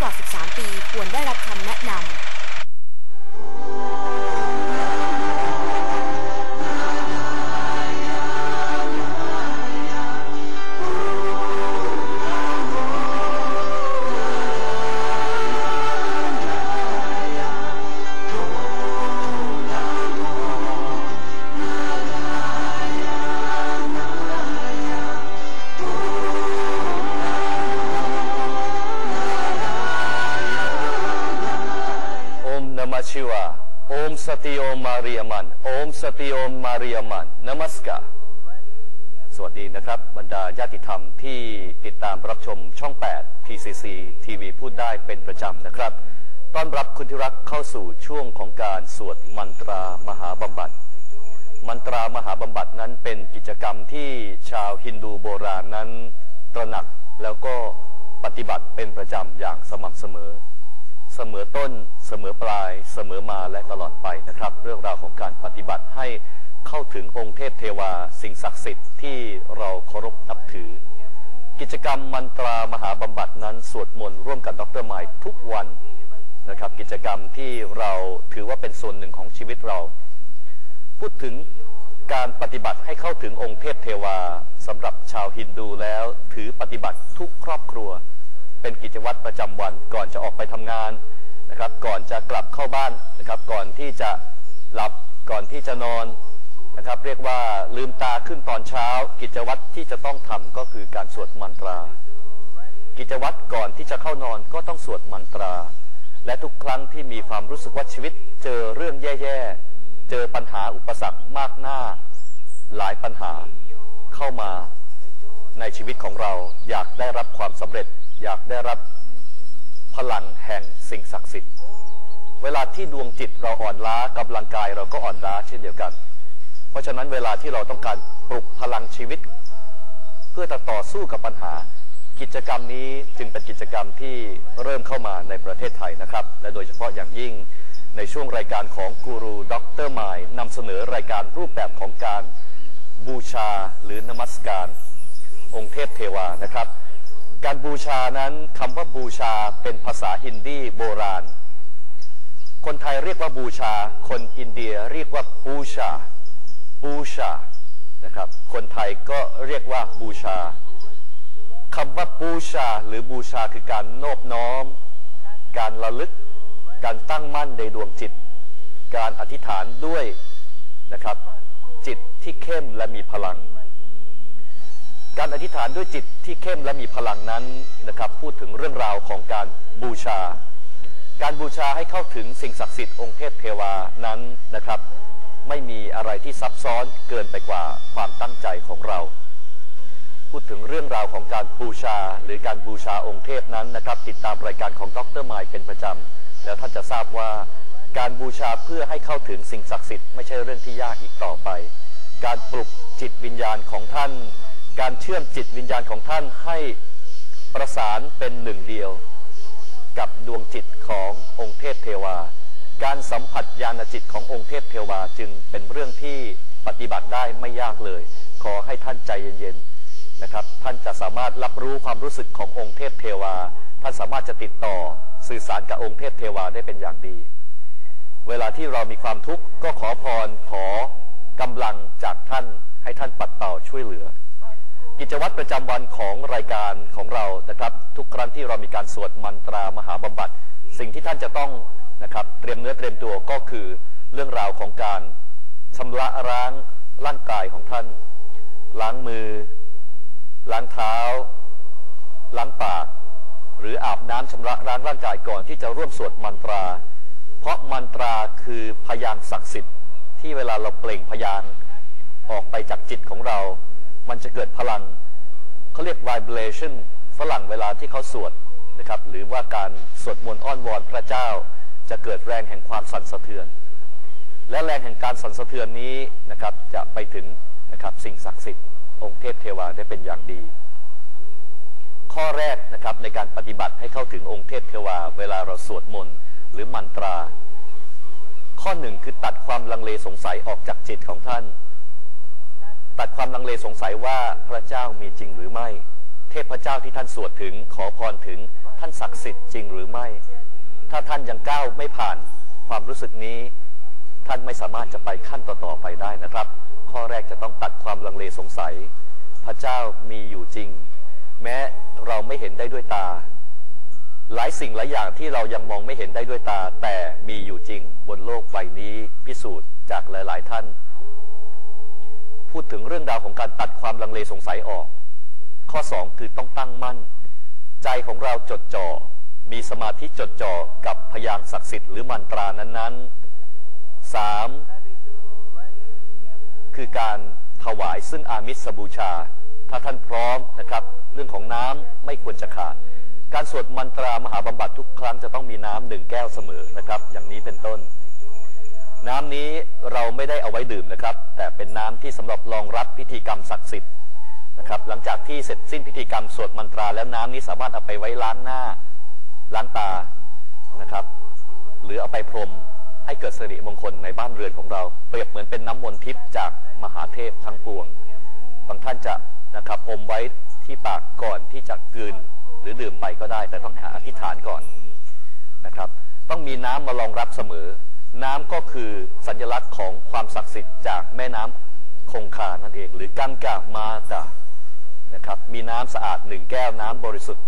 กว่า 13 ปีควรได้รับคำแนะนำ 8 TCC ทีวีพูดได้เป็นประจำนะครับ ต้อนรับคุณที่รักเข้าสู่ช่วงของการสวดมันตรามหาบำบัดมันตรามหาบำบัดนั้นเป็นกิจกรรมที่ชาวฮินดูโบราณนั้นตระหนักแล้วก็ปฏิบัติเป็นประจำอย่างสม่ำเสมอ เสมอต้นเสมอปลาย เสมอมาและตลอดไปนะครับ เรื่องราวของการปฏิบัติให้เข้าถึงองค์เทพเทวาสิ่งศักดิ์สิทธิ์ที่เราเคารพนับถือ กิจกรรมมันตรามหาบำบัดนั้นสวดมนต์ร่วมกับดรไมค์ทุกวันนะครับ กิจกรรมที่เราถือว่าเป็นส่วนหนึ่งของชีวิตเรา พูดถึงการปฏิบัติให้เข้าถึงองค์เทพเทวาสำหรับชาวฮินดูแล้ว ถือปฏิบัติทุกครอบครัว เป็นกิจวัตรประจำวันก่อนจะออกไปทำงานนะครับ ก่อนจะกลับเข้าบ้านนะครับ ก่อนที่จะหลับก่อนที่จะนอน นะครับเรียกว่าลืมตาขึ้นตอนเช้า กิจวัตรที่จะต้องทำก็คือการสวดมันตรา กิจวัตรก่อนที่จะเข้านอนก็ต้องสวดมันตรา และทุกครั้งที่มีความรู้สึกว่าชีวิต เจอเรื่องแย่ๆ เจอปัญหาอุปสรรคมากหน้า หลายปัญหาเข้ามาในชีวิตของเราอยากได้รับความสำเร็จ อยากได้รับพลังแห่งสิ่งศักดิ์สิทธิ์ เวลาที่ดวงจิตเราอ่อนล้ากำลังกายเราก็อ่อนล้าเช่นเดียวกัน ราะฉะนั้นเวลาที่เราต้องการปลุกพลังชีวิต เพื่อต่อสู้กับปัญหา กิจกรรมนี้จึงเป็นกิจกรรมที่เริ่มเข้ามาในประเทศไทยนะครับ และโดยเฉพาะอย่างยิ่งในช่วงรายการของกูรูด็อกเตอรไมล์นำเสนอรายการรูปแบบของการบูชาหรือนมัสการ องค์เทพเทวานะครับ การบูชานั้นคำว่าบูชาเป็นภาษาฮินดีโบราณ คนไทยเรียกว่าบูชา คนอินเดียเรียกว่าบูชา ชานะครับ คนไทยก็เรียกว่าบูชาคำว่าบูชาหรือบูชาคือการโนบน้อม การระลึก การตั้งมั่นในดวงจิต การอธิษฐานด้วยนะครับ จิตที่เข้มและมีพลัง การอธิษฐานด้วยจิตที่เข้มและมีพลังนั้นนะครับ พูดถึงเรื่องราวของการบูชา การบูชาให้เข้าถึงสิ่งศักดิ์สิทธิ์องค์เทพเทวานั้นนะครับ ไม่มีอะไรที่ซับซ้อนเกินไปกว่าความตั้งใจของเรา พูดถึงเรื่องราวของการบูชา หรือการบูชาองค์เทพนั้นนะครับ ติดตามรายการของดรไมล์เป็นประจำแล้วท่านจะทราบว่า การบูชาเพื่อให้เข้าถึงสิ่งศักดิ์สิทธิ์ไม่ใช่เรื่องที่ยากอีกต่อไป การปลุกจิตวิญญาณของท่าน การเชื่อมจิตวิญญาณของท่านให้ประสานเป็นหนึ่งเดียว กับดวงจิตขององค์เทพเทวา การสัมผัสญาณจิตขององค์เทพเทวาจึงเป็นเรื่องที่ปฏิบัติได้ไม่ยากเลย ขอให้ท่านใจเย็นๆนะครับ ท่านจะสามารถรับรู้ความรู้สึกขององค์เทพเทวา ท่านสามารถจะติดต่อสื่อสารกับองค์เทพเทวาได้เป็นอย่างดี เวลาที่เรามีความทุกข์ก็ขอพรขอกำลังจากท่านให้ท่านปัดเป่าช่วยเหลือ กิจวัตรประจำวันของรายการของเรานะครับ ทุกครั้งที่เรามีการสวดมันตรามหาบำบัด สิ่งที่ท่านจะต้อง นะครับ เตรียมเนื้อเตรียมตัวก็คือเรื่องราวของการชำระล้างร่างกายของท่าน ล้างมือ ล้างเท้า ล้างปาก หรืออาบน้ำชำระล้างร่างกายก่อนที่จะร่วมสวดมันตรา เพราะมันตราคือพยานศักดิ์สิทธิ์ที่เวลาเราเปล่งพยานออกไปจากจิตของเรา มันจะเกิดพลังเขาเรียก vibration ฝรั่งเวลาที่เขาสวดนะครับ หรือว่าการสวดมนต์อ้อนวอนพระเจ้า จะเกิดแรงแห่งความสั่นสะเทือน และแรงแห่งการสั่นสะเทือนนี้นะครับจะไปถึงนะครับสิ่งศักดิ์สิทธิ์องค์เทพเทวาได้เป็นอย่างดี ข้อแรกนะครับในการปฏิบัติให้เข้าถึงองค์เทพเทวา เวลาเราสวดมนต์หรือมันตรา ข้อหนึ่งคือตัดความลังเลสงสัยออกจากจิตของท่าน ตัดความลังเลสงสัยว่าพระเจ้ามีจริงหรือไม่ เทพเจ้าที่ท่านสวดถึงขอพรถึงท่านศักดิ์สิทธิ์จริงหรือไม่ ถ้าท่านยังก้าวไม่ผ่านความรู้สึกนี้ ท่านไม่สามารถจะไปขั้นต่อๆไปได้นะครับ ข้อแรกจะต้องตัดความลังเลสงสัย พระเจ้ามีอยู่จริง แม้เราไม่เห็นได้ด้วยตา หลายสิ่งหลายอย่างที่เรายังมองไม่เห็นได้ด้วยตา แต่มีอยู่จริงบนโลกใบนี้พิสูจน์จากหลาย ๆ ท่าน พูดถึงเรื่องราวของการตัดความลังเลสงสัยออก ข้อสองคือต้องตั้งมั่น ใจของเราจดจ่อ มีสมาธิจดจ่อกับพยานศักดิ์สิทธิ์หรือมันตรานั้นๆสามคือการถวายซึ่งอามิสบูชา ถ้าท่านพร้อมนะครับ เรื่องของน้ำไม่ควรจะขาด การสวดมันตรามหาบำบัดทุกครั้งจะต้องมีน้ำหนึ่งแก้วเสมอนะครับ อย่างนี้เป็นต้น น้ำนี้เราไม่ได้เอาไว้ดื่มนะครับ แต่เป็นน้ำที่สำหรับรองรับพิธีกรรมศักดิ์สิทธิ์นะครับ หลังจากที่เสร็จสิ้นพิธีกรรมสวดมันตราแล้วน้ำนี้สามารถเอาไปไว้ล้างหน้า ล้างตานะครับ หรือเอาไปพรมให้เกิดสิริมงคลในบ้านเรือนของเรา เปรียบเหมือนเป็นน้ำมนต์ทิพย์จากมหาเทพทั้งปวง บางท่านจะนะครับอมไว้ที่ปากก่อนที่จะกลืนหรือดื่มไปก็ได้ แต่ต้องหาอธิษฐานก่อนนะครับ ต้องมีน้ำมารองรับเสมอ น้ำก็คือสัญลักษณ์ของความศักดิ์สิทธิ์จากแม่น้ำคงคานั่นเอง หรือกังกามาตานะครับ มีน้ำสะอาดหนึ่งแก้วน้ำบริสุทธิ์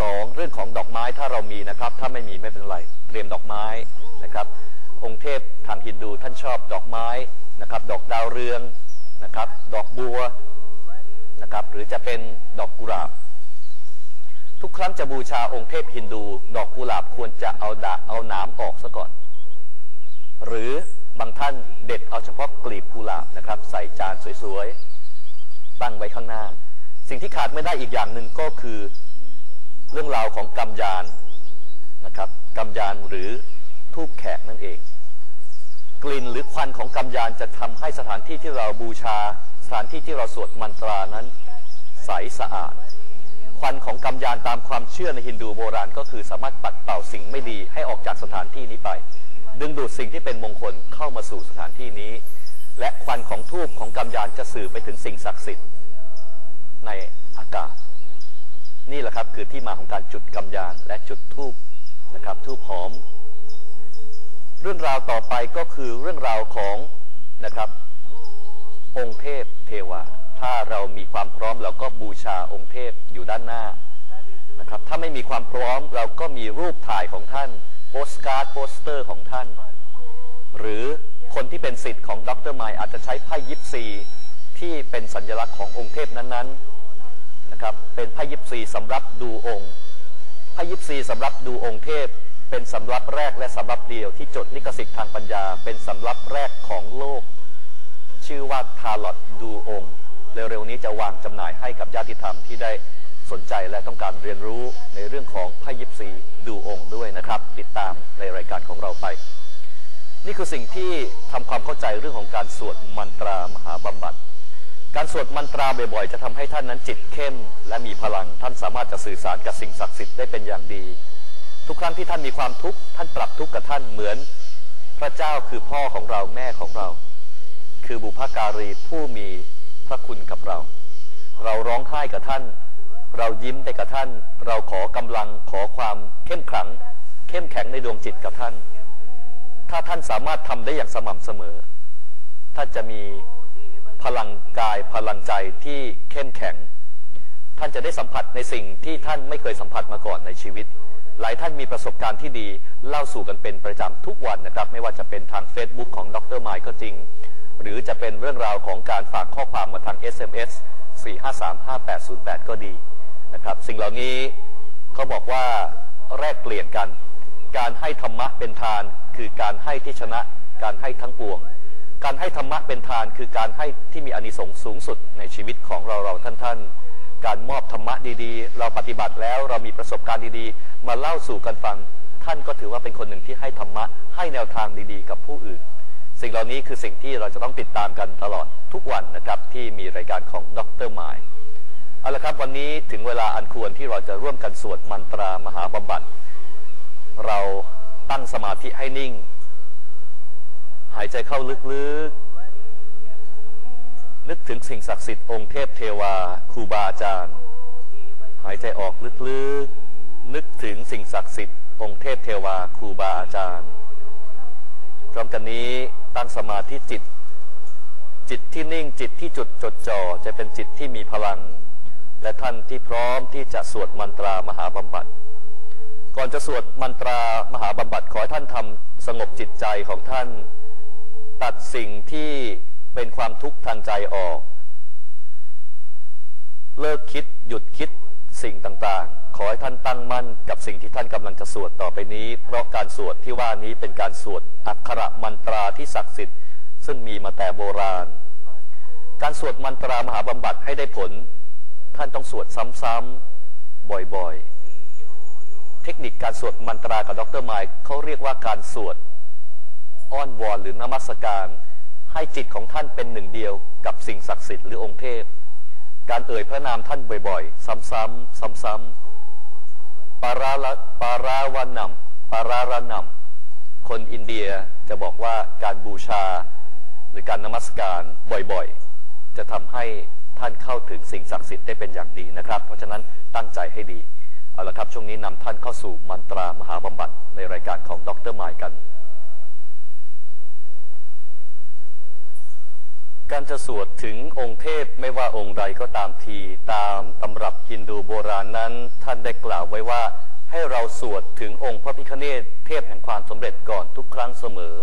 สองเรื่องของดอกไม้ถ้าเรามีนะครับ ถ้าไม่มีไม่เป็นไรเตรียมดอกไม้นะครับ องค์เทพทางฮินดูท่านชอบดอกไม้นะครับ ดอกดาวเรืองนะครับ ดอกบัวนะครับ หรือจะเป็นดอกกุหลาบ ทุกครั้งจะบูชาองค์เทพฮินดู ดอกกุหลาบควรจะเอาดาเอาหนามออกซะก่อน หรือบางท่านเด็ดเอาเฉพาะกลีบกุหลาบนะครับ ใส่จานสวยๆตั้งไว้ข้างหน้า สิ่งที่ขาดไม่ได้อีกอย่างหนึ่งก็คือ เรื่องราวของกำยานนะครับกำยานหรือทูบแขกนั่นเอง กลิ่นหรือควันของกำยานจะทำให้สถานที่ที่เราบูชา สถานที่ที่เราสวดมันตรานั้น ใสสะอาด ควันของกำยานตามความเชื่อในฮินดูโบราณ ก็คือสามารถปัดเป่าสิ่งไม่ดีให้ออกจากสถานที่นี้ไป ดึงดูดสิ่งที่เป็นมงคลเข้ามาสู่สถานที่นี้ และควันของทูบของกำยานจะสื่อไปถึงสิ่งศักดิ์สิทธิ์ในอากาศ นี่แหละครับคือที่มาของการจุดกำยานและจุดทูบนะครับทูบหอม เรื่องราวต่อไปก็คือเรื่องราวของนะครับองค์เทพเทวาถ้าเรามีความพร้อมเราก็บูชาองค์เทพอยู่ด้านหน้านะครับถ้าไม่มีความพร้อมเราก็มีรูปถ่ายของท่านโปสการ์ดโปสเตอร์ของท่าน หรือคนที่เป็นสิทธิ์ของดรไมอาจจะใช้ไพ่ยิปซีที่เป็นสัญลักษณ์ขององค์เทพนั้นๆ นะครับเป็นไพ่ยิปซีสำหรับดูองค์ไพ่ยิปซีสำหรับดูองค์เทพ เป็นสำรับแรกและสำรับเดียวที่จดลิขสิทธิ์ทางปัญญา เป็นสำรับแรกของโลก ชื่อว่าทาลอดดูองค์เร็วๆนี้จะวางจำหน่ายให้กับญาติธรรมที่ได้สนใจและต้องการเรียนรู้ในเรื่องของไพ่ยิปซีดูองค์ด้วยนะครับ ติดตามในรายการของเราไป นี่คือสิ่งที่ทำความเข้าใจเรื่องของการสวดมันตรามหาบำบัด การสวดมันตราบ่อยๆ จะทำให้ท่านนั้นจิตเข้ม และมีพลังท่านสามารถจะสื่อสารกับสิ่งศักดิ์สิทธิ์ได้เป็นอย่างดี ทุกครั้งที่ท่านมีความทุกข์ท่านปรับทุกข์กับท่านเหมือน พระเจ้าคือพ่อของเราแม่ของเรา คือบุพการีผู้มีพระคุณกับเรา เราร้องไห้กับท่าน เรายิ้มไปกับท่าน เราขอกำลังขอความเข้มขลัง เข้มแข็งในดวงจิตกับท่าน ถ้าท่านสามารถทำได้อย่างสม่ำเสมอ ท่านจะมี พลังกายพลังใจที่เข้มแข็ง ท่านจะได้สัมผัสในสิ่งที่ท่านไม่เคยสัมผัสมาก่อนในชีวิต หลายท่านมีประสบการณ์ที่ดีเล่าสู่กันเป็นประจำทุกวันนะครับ ไม่ว่าจะเป็นทาง Facebook ของดรไมค์ก็จริง หรือจะเป็นเรื่องราวของการฝากข้อความมาทาง SMS 4535808 ก็ดีนะครับ สิ่งเหล่านี้เขาบอกว่าแลกเปลี่ยนกัน การให้ธรรมะเป็นทาน คือการให้ที่ชนะ การให้ทั้งปวง การให้ธรรมะเป็นทานคือการให้ที่มีอานิสงส์สูงสุดในชีวิตของเราเราท่านท่านการมอบธรรมะดีๆ เราปฏิบัติแล้วเรามีประสบการณ์ดีๆ มาเล่าสู่กันฟัง ท่านก็ถือว่าเป็นคนหนึ่งที่ให้ธรรมะให้แนวทางดีๆ กับผู้อื่น สิ่งเหล่านี้คือสิ่งที่เราจะต้องติดตามกันตลอดทุกวันนะครับที่มีรายการของดรหมายเอาละครับวันนี้ถึงเวลาอันควรที่เราจะร่วมกันสวด มันตรามหาบำบัดเราตั้งสมาธิให้นิ่ง หายใจเข้าลึกๆ นึกถึงสิ่งศักดิ์สิทธิ์องค์เทพเทวาครูบาอาจารย์ หายใจออกลึกๆ นึกถึงสิ่งศักดิ์สิทธิ์องค์เทพเทวาครูบาอาจารย์ พร้อมกันนี้ตั้งสมาธิจิต จิตที่นิ่งจิตที่จุดจดจ่อจะเป็นจิตที่มีพลัง และท่านที่พร้อมที่จะสวดมนตรามหาบำบัดก่อนจะสวดมนตรามหาบำบัดขอให้ท่านทำสงบจิตใจของท่าน ตัดสิ่งที่เป็นความทุกข์ทางใจออก เลิกคิดหยุดคิดสิ่งต่างๆ ขอให้ท่านตั้งมั่นกับสิ่งที่ท่านกำลังจะสวดต่อไปนี้ เพราะการสวดที่ว่านี้เป็นการสวดอักขระมันตราที่ศักดิ์สิทธิ์ ซึ่งมีมาแต่โบราณ การสวดมันตรามหาบำบัดให้ได้ผล ท่านต้องสวดซ้ำๆบ่อยๆ เทคนิคการสวดมันตรากับดรไมค์เขาเรียกว่าการสวด อ้อนวอนหรือนมัสการ ให้จิตของท่านเป็นหนึ่งเดียวกับสิ่งศักดิ์สิทธิ์หรือองค์เทพ การเอ่ยพระนามท่านบ่อยๆ ซ้ำๆซ้ำๆปาราละปาราวานัมปารารนัมคนอินเดียจะบอกว่าการบูชา หรือการนมัสการบ่อยๆ จะทำให้ท่านเข้าถึงสิ่งศักดิ์สิทธิ์ได้เป็นอย่างดีนะครับ เพราะฉะนั้นตั้งใจให้ดี เอาละครับ ช่วงนี้นำท่านเข้าสู่มันตรามหาบำบัดในรายการของดรไมค์กัน การจะสวดถึงองค์เทพไม่ว่าองค์ใดก็ตามที ตามตำรับฮินดูโบราณนั้น ท่านได้กล่าวไว้ว่า ให้เราสวดถึงองค์พระพิฆเนศเทพแห่งความสำเร็จก่อนทุกครั้งเสมอ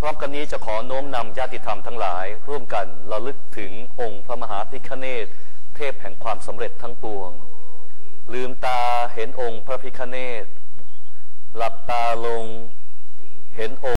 พร้อมกันนี้จะขอโน้มนำญาติธรรมทั้งหลาย ร่วมกันระลึกถึงองค์พระมหาพิฆเนศเทพแห่งความสำเร็จทั้งปวง ลืมตาเห็นองค์พระพิฆเนศหลับตาลงเห็นองค์